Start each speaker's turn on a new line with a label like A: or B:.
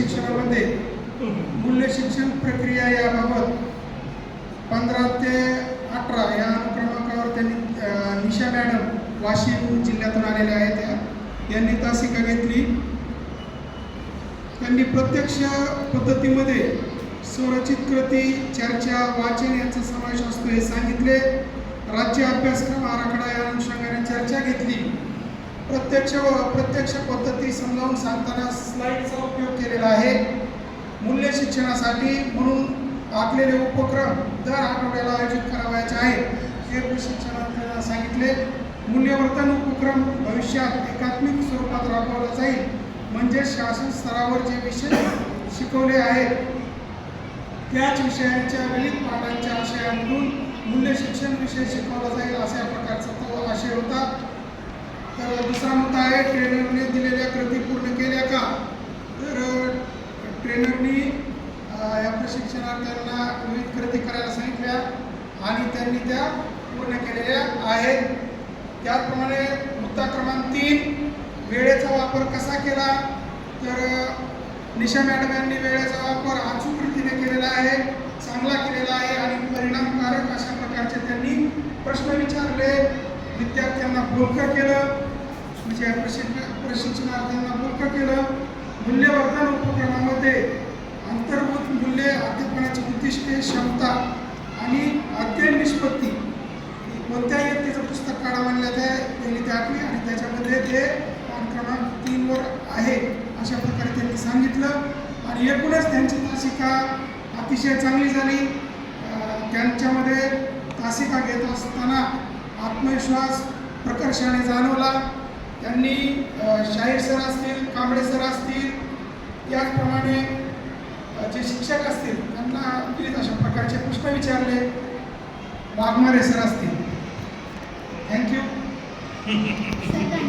A: शिक्षणामध्ये मूल्य शिक्षण प्रक्रिया याबाबत पंधरा ते अठरा या अनुक्रमांकावर त्यांनी निशा मॅडम वाशिम जिल्ह्यातून आलेल्या आहेत. यांनी तासिका घेतली. त्यांनी प्रत्यक्ष पद्धतीमध्ये स्वरचित कृती चर्चा वाचन यांचा समावेश असतो हे सांगितले. राज्य अभ्यासक्रम आराखडा या अनुषंगाने चर्चा घेतली. प्रत्यक्ष व अप्रत्यक्ष पद्धती समजावून सांगताना स्लाईडचा उपयोग केलेला आहे. मूल्य शिक्षणासाठी म्हणून आखलेले उपक्रम दर आठवड्याला आयोजित करावायचे आहेत हे प्रशिक्षणार्थींना सांगितले मूल्यवर्तन उपक्रम भविष्यात एकात्मिक स्वरूपात राबवला जाईल. म्हणजे शासन स्तरावर जे विषय शिकवले आहेत त्याच विषयांच्या विविध पाठांच्या आशयामधून मूल्य शिक्षण विषय शिकवला जाईल अशा प्रकारचा तो आशय होता. तर दुसरा मुद्दा आहे ट्रेनरने दिलेल्या कृती पूर्ण केल्या का? तर ट्रेनरनी या प्रशिक्षणार्थ्यांना विविध कृती करायला सांगितल्या आणि त्यांनी त्या पूर्ण केलेल्या आहेत. त्याचप्रमाणे मुद्दा क्रमांक तीन वेळेचा वापर कसा केला? तर निशा मॅडम यांनी वेळेचा वापर अचूक रीतीने केलेला आहे चांगला केलेला आहे आणि परिणामकारक अशा प्रकारचे त्यांनी प्रश्न विचारले. विद्यार्थ्यांना बोलकं केलं. म्हणजे या प्रशिक्षण प्रशिक्षणार्थ्यांना बोलकं केलं. मूल्यवर्धन उपक्रमामध्ये अंतर्भूत मूल्ये अध्यापनाची उद्दिष्टे क्षमता आणि अध्ययन निष्पत्ती कोणत्याही व्यक्तीचं पुस्तक काढा म्हणलं ते त्यांनी ते आठवी आणि त्याच्यामध्ये ते पान क्रमांक तीनवर आहे अशा प्रकारे त्यांनी सांगितलं. आणि एकूणच त्यांची तासिका अतिशय चांगली झाली. त्यांच्यामध्ये तासिका घेत असताना आत्मविश्वास प्रकर्षाने जाणवला. त्यांनी शाहीर सर असतील कांबळे सर असतील त्याचप्रमाणे जे शिक्षक असतील त्यांना विविध अशा प्रकारचे प्रश्न विचारले. वाघमारे सर असतील. थँक्यू